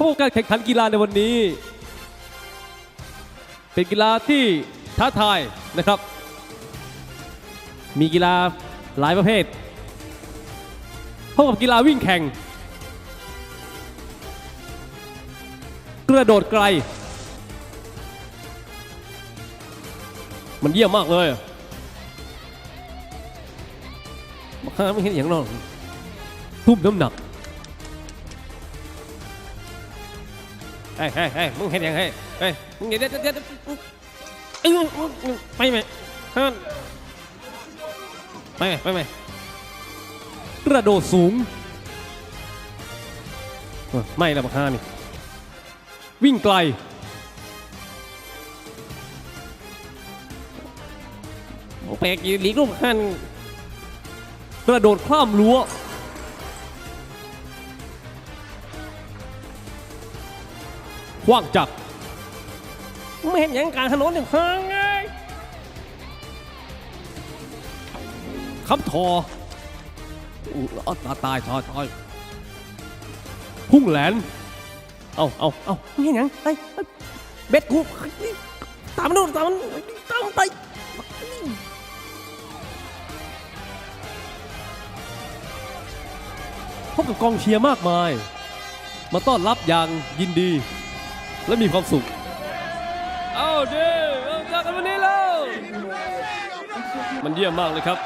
พวกการแข่งขันกีฬาในวันนี้ เป็นกีฬาที่ท้าทายนะครับ มีกีฬาหลายประเภทพบกับกีฬาวิ่งแข่ง กระโดดไกล มันเยี่ยมมากเลยมาข้าไม่เห็นอย่างนั้นทุ่มน้ำหนัก ฮ้ยเฮ้ยเฮ้ยมึงเห็นย่างเฮ้ยเฮ้ยมึงเดี๋ยวเดี๋ยวเดี๋ยวไปไหมไปไหมไปไหมกระโดดสูงไม่ละบักฮานี่ วิ่งไกล แปลกอีหลีกลูกหันกระโดดข้ามรั้ว คว้างจักรไม่เห็นอย่างการถนนอย่างห้งไงคำทออ้อาตายตายตายตายพุ่งแหลน เอาเอาเอาไม่เห็นอย่างไอ้เบ็ดกูตามมันดูตามมันตามไปพบกับกองเชียร์มากมาย มาต้อนรับอย่างยินดี และมีความสุข เอาเด้เอาจากกันวันนี้แล้วมันเยี่ยมมากเลยครับ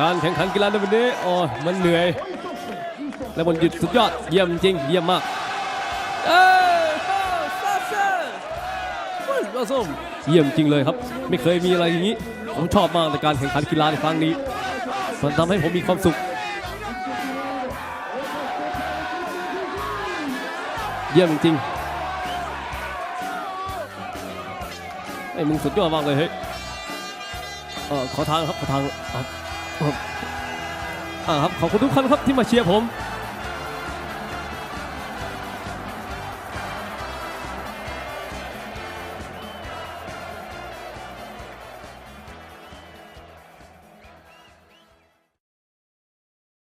การแข่งขันกีฬาในวันนี้โอ้ยมันเหนื่อย และมันหยุดสุดยอดเยี่ยมจริงเยี่ยมมากเอ้ยฟ้าซ่าซ่าเฮ้ยปลาส้มเยี่ยมจริงเลยครับ ไม่เคยมีอะไรอย่างนี้ ผมชอบมากในการแข่งขันกีฬาในครั้งนี้ มันทำให้ผมมีความสุข เยี่ยมจริง ไอ้มึงสุดยอดมากเลยเฮ้ยเออขอทางครับขอทางครับครับอ่าครับขอบคุณทุกคนครับที่มาเชียร์ผม